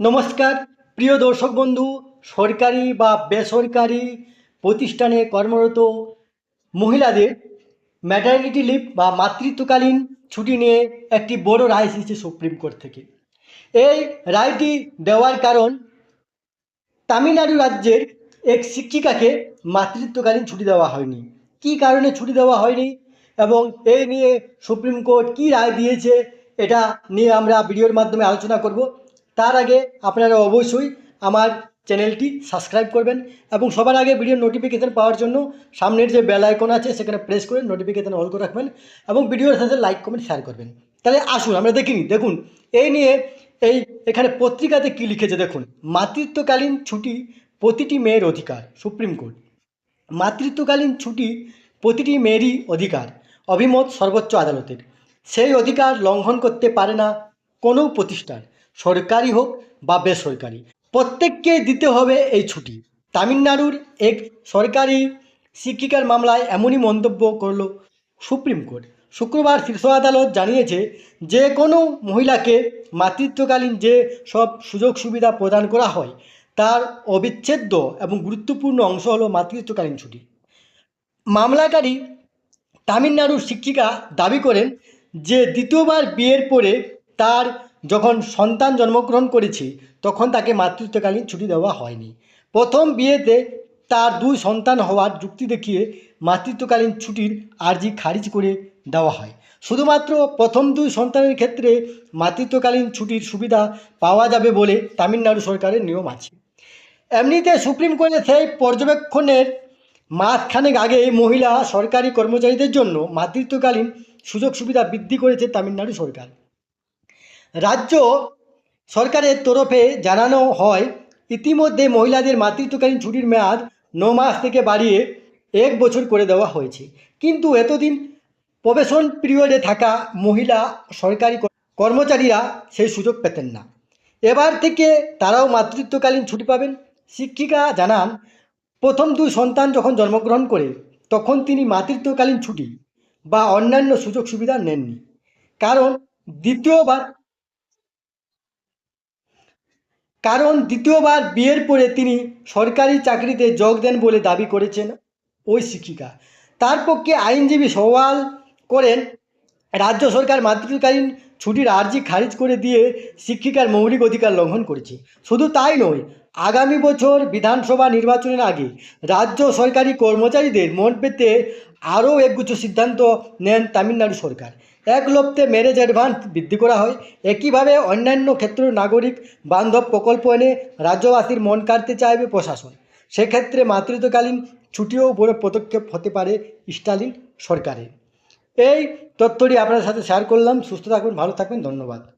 নমস্কার, প্রিয় দর্শক বন্ধু, সরকারি বা বেসরকারি প্রতিষ্ঠানে কর্মরত মহিলাদের ম্যাটারনিটি লিভ বা মাতৃত্বকালীন ছুটি নিয়ে একটি বড় রায় এসেছে সুপ্রিম কোর্ট থেকে। এই রায়টি দেওয়ার কারণ, তামিলনাড়ু রাজ্যের এক শিক্ষিকাকে মাতৃত্বকালীন ছুটি দেওয়া হয়নি। কী কারণে ছুটি দেওয়া হয়নি এবং এই নিয়ে সুপ্রিম কোর্ট কী রায় দিয়েছে, এটা নিয়ে আমরা ভিডিওর মাধ্যমে আলোচনা করব। তার আগে আপনারা অবশ্যই আমার চ্যানেলটি সাবস্ক্রাইব করবেন এবং সবার আগে ভিডিও নোটিফিকেশান পাওয়ার জন্য সামনের যে বেল আইকন আছে সেখানে প্রেস করে নোটিফিকেশান অল করে রাখবেন এবং ভিডিওর সাথে লাইক কমেন্ট শেয়ার করবেন। তাহলে আসুন, আমরা দেখিনি। দেখুন, এই নিয়ে এই এখানে পত্রিকাতে কী লিখেছে দেখুন, মাতৃত্বকালীন ছুটি প্রতিটি মেয়ের অধিকার সুপ্রিম কোর্ট। মাতৃত্বকালীন ছুটি প্রতিটি মেয়েরই অধিকার অভিমত সর্বোচ্চ আদালতের। সেই অধিকার লঙ্ঘন করতে পারে না কোনো প্রতিষ্ঠান সরকারি হোক বা বেসরকারি, প্রত্যেককে দিতে হবে এই ছুটি। তামিলনাড়ুর এক সরকারি শিক্ষিকার মামলায় এমনই মন্তব্য করল সুপ্রিম কোর্ট। শুক্রবার শীর্ষ আদালত জানিয়েছে, যে কোনো মহিলাকে মাতৃত্বকালীন যে সব সুযোগ সুবিধা প্রদান করা হয়, তার অবিচ্ছেদ্য এবং গুরুত্বপূর্ণ অংশ হলো মাতৃত্বকালীন ছুটি। মামলাকারী তামিলনাড়ুর শিক্ষিকা দাবি করেন যে দ্বিতীয়বার বিয়ের পরে তার যখন সন্তান জন্মগ্রহণ করেছে, তখন তাকে মাতৃত্বকালীন ছুটি দেওয়া হয়নি। প্রথম বিয়েতে তার দুই সন্তান হওয়ার যুক্তি দেখিয়ে মাতৃত্বকালীন ছুটির আর্জি খারিজ করে দেওয়া হয়। শুধুমাত্র প্রথম দুই সন্তানের ক্ষেত্রে মাতৃত্বকালীন ছুটির সুবিধা পাওয়া যাবে বলে তামিলনাড়ু সরকারের নিয়ম আছে। এমনিতে সুপ্রিম কোর্টে সেই পর্যবেক্ষণের মাসখানেক আগে মহিলা সরকারি কর্মচারীদের জন্য মাতৃত্বকালীন সুযোগ সুবিধা বৃদ্ধি করেছে তামিলনাড়ু সরকার। রাজ্য সরকারের তরফে জানানো হয়, ইতিমধ্যে মহিলাদের মাতৃত্বকালীন ছুটির মেয়াদ ন মাস থেকে বাড়িয়ে এক বছর করে দেওয়া হয়েছে। কিন্তু এতদিন প্রবেশন পিরিয়ডে থাকা মহিলা সরকারি কর্মচারীরা সেই সুযোগ পেতেন না। এবার থেকে তারাও মাতৃত্বকালীন ছুটি পাবেন। শিক্ষিকা জানান, প্রথম দুই সন্তান যখন জন্মগ্রহণ করে, তখন তিনি মাতৃত্বকালীন ছুটি বা অন্যান্য সুযোগ সুবিধা নেননি। কারণ দ্বিতীয়বার কারণ দ্বিতীয়বার বিয়ের পরে তিনি সরকারি চাকরিতে যোগ দেন বলে দাবি করেছেন ওই শিক্ষিকা। তার পক্ষে আইনজীবী সওয়াল করেন, রাজ্য সরকার মাতৃকালীন ছুটির আর্জি খারিজ করে দিয়ে শিক্ষিকার মৌলিক অধিকার লঙ্ঘন করেছে। শুধু তাই নয়, আগামী বছর বিধানসভা নির্বাচনের আগে রাজ্য সরকারি কর্মচারীদের মন পেতে আরও একগুচ্ছ সিদ্ধান্ত নেন তামিলনাড়ু সরকার। এক লপ্তে ম্যারেজ অ্যাডভান্স বৃদ্ধি করা হয়। একইভাবে অন্যান্য ক্ষেত্র নাগরিক বান্ধব প্রকল্প এনে রাজ্যবাসীর মন কাড়তে চাইবে প্রশাসন। সেক্ষেত্রে মাতৃত্বকালীন ছুটিও বড় পদক্ষেপ হতে পারে স্টালিন সরকারের। এই তথ্যটি আপনার সাথে শেয়ার করলাম। সুস্থ থাকুন, ভালো থাকবেন ধন্যবাদ।